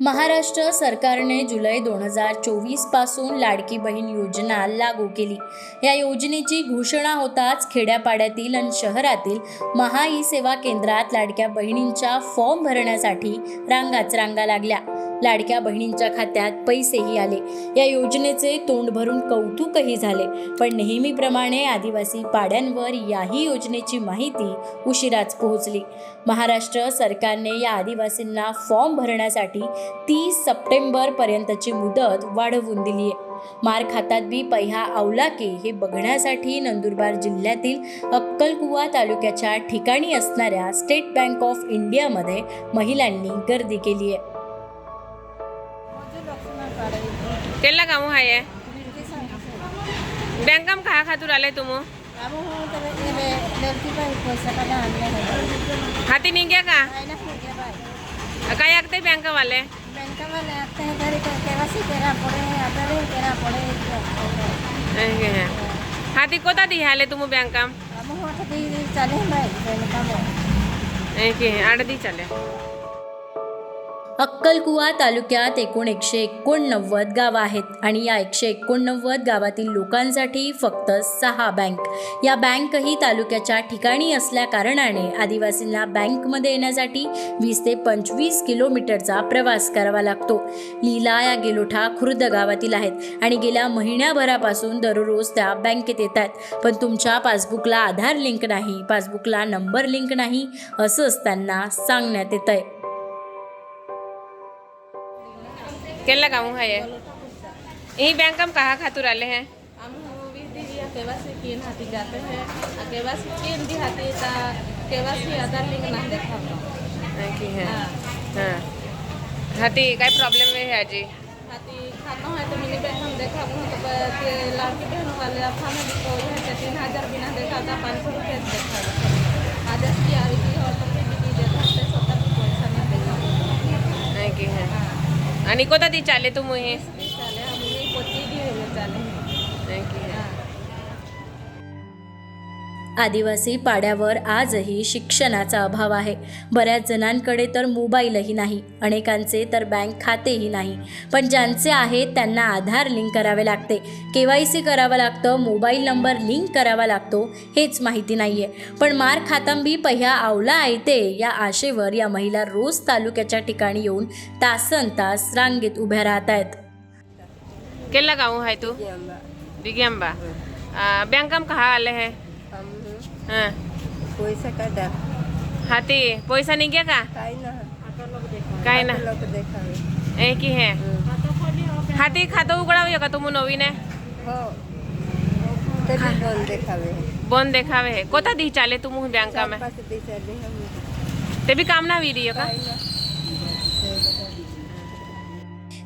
महाराष्ट्र सरकारने जुलै दोन हजार चोवीसपासून लाडकी बहीण योजना लागू केली. या योजनेची घोषणा होताच खेड्यापाड्यातील आणि शहरातील महा ई सेवा केंद्रात लाडक्या बहिणींच्या फॉर्म भरण्यासाठी रांगाच रांगा लागल्या. लाडक्या बहिणींच्या खात्यात पैसेही आले. या योजनेचे तोंड भरून कौतुकही झाले. पण नेहमीप्रमाणे आदिवासी पाड्यांवर याही योजनेची माहिती उशिराच पोहोचली. महाराष्ट्र सरकारने या आदिवासींना फॉर्म भरण्यासाठी तीस सप्टेंबर पर्यंतची मुदत वाढवून दिली आहे. मार खातात बी पैहा आवला हे बघण्यासाठी नंदुरबार जिल्ह्यातील अक्कलकुवा तालुक्याच्या ठिकाणी असणाऱ्या स्टेट बँक ऑफ इंडियामध्ये महिलांनी गर्दी केली आहे. केला कामू हाय बँकाम कहा खातूर आले तुम हाती निघ्या का? काय लागते बँक वाले हाती कोता दी आले तुम बँकाम? आठ दी चाले अक्कलकुवा तालुक्यात एकूण एकशे एकोणनव्वद गावं आहेत आणि या एकशे एकोणनव्वद गावातील लोकांसाठी फक्त सहा बँक. या बँकही तालुक्याच्या ठिकाणी असल्या कारणाने आदिवासींना बँकमध्ये येण्यासाठी वीस ते पंचवीस किलोमीटरचा प्रवास करावा लागतो. लीला या गेलोठा खुर्द गावातील आहेत आणि गेल्या महिन्याभरापासून दररोज त्या बँकेत येत आहेत पण तुमच्या पासबुकला आधार लिंक नाही पासबुकला नंबर लिंक नाही असं असताना सांगण्यात येत आहे केला कामू हाय यही बैंकम कहा खातूर आले हैं? हम भी दीदी केवासी किन हाथी जाते हैं आ केवासी किन दी हाथी ता केवासी आधार लिंक ना देखा की है हाँ। हाथी काय प्रॉब्लेम है आजी हाथी खाना है तो मिनी बैंक हम देखा हूँ तो लड़की बहन वाले हमें तो है कि तीन हज़ार बिना देखा था पाँच सौ आणि कोता दी चाले तुम हे चाले ये पोती हुए चाले है आदिवासी पाड्यावर आजही शिक्षणाचा अभाव आहे. बऱ्याच जणांकडे तर मोबाईलही नाही. अनेकांचे तर बँक खातेही नाही. पण ज्यांचे आहेत त्यांना आधार लिंक करावे लागते. के वाय सी करावं लागतं मोबाईल नंबर लिंक करावा लागतो हेच माहिती नाही आहे पण मार खातांबी पहिया आवला आयते या आशेवर या महिला रोज तालुक्याच्या ठिकाणी येऊन तासन तास रांगेत उभ्या राहत आहेत केला गाँव है तू? दिग्यांबा. बैंकम कहा आले हैं? हाँ. पैसा काढा हाथी पैसा नहीं गया का? काय ना. काय ना. लोक देखावे. ए की है? हाथी खातं उघडावं का तुम नवीन आहे? हो. ते देखावे. बंद देखावे है. कोता दी चाले तुम बैंका में पाच पैसा दे हम ते भी काम ना वी रही का? काय ना.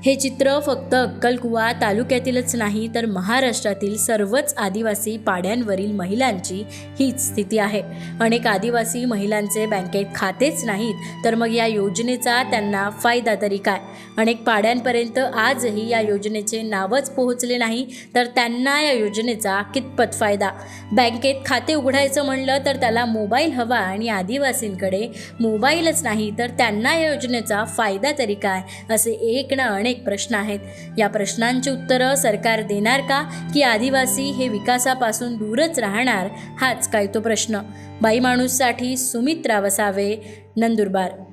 हे चित्र फक्त अक्कलकुवा तालुक्यातीलच नाही तर महाराष्ट्रातील सर्वच आदिवासी पाड्यांवरील महिलांची हीच स्थिती आहे. अनेक आदिवासी महिलांचे बँकेत खातेच नाहीत तर मग या योजनेचा त्यांना फायदा तरी काय? अनेक पाड्यांपर्यंत आजही या योजनेचे नावच पोहोचले नाही तर त्यांना या योजनेचा कितपत फायदा? बँकेत खाते उघडायचं म्हणलं तर त्याला मोबाईल हवा आणि आदिवासींकडे मोबाईलच नाही तर त्यांना या योजनेचा फायदा तरी काय? असे एक ना अनेक अनेक प्रश्न आहेत. या प्रश्नांची उत्तरं सरकार देणार का? की आदिवासी हे विकासापासून दूरच राहणार? हाच काय तो प्रश्न. बाई माणूससाठी सुमित्रा वसावे नंदुरबार.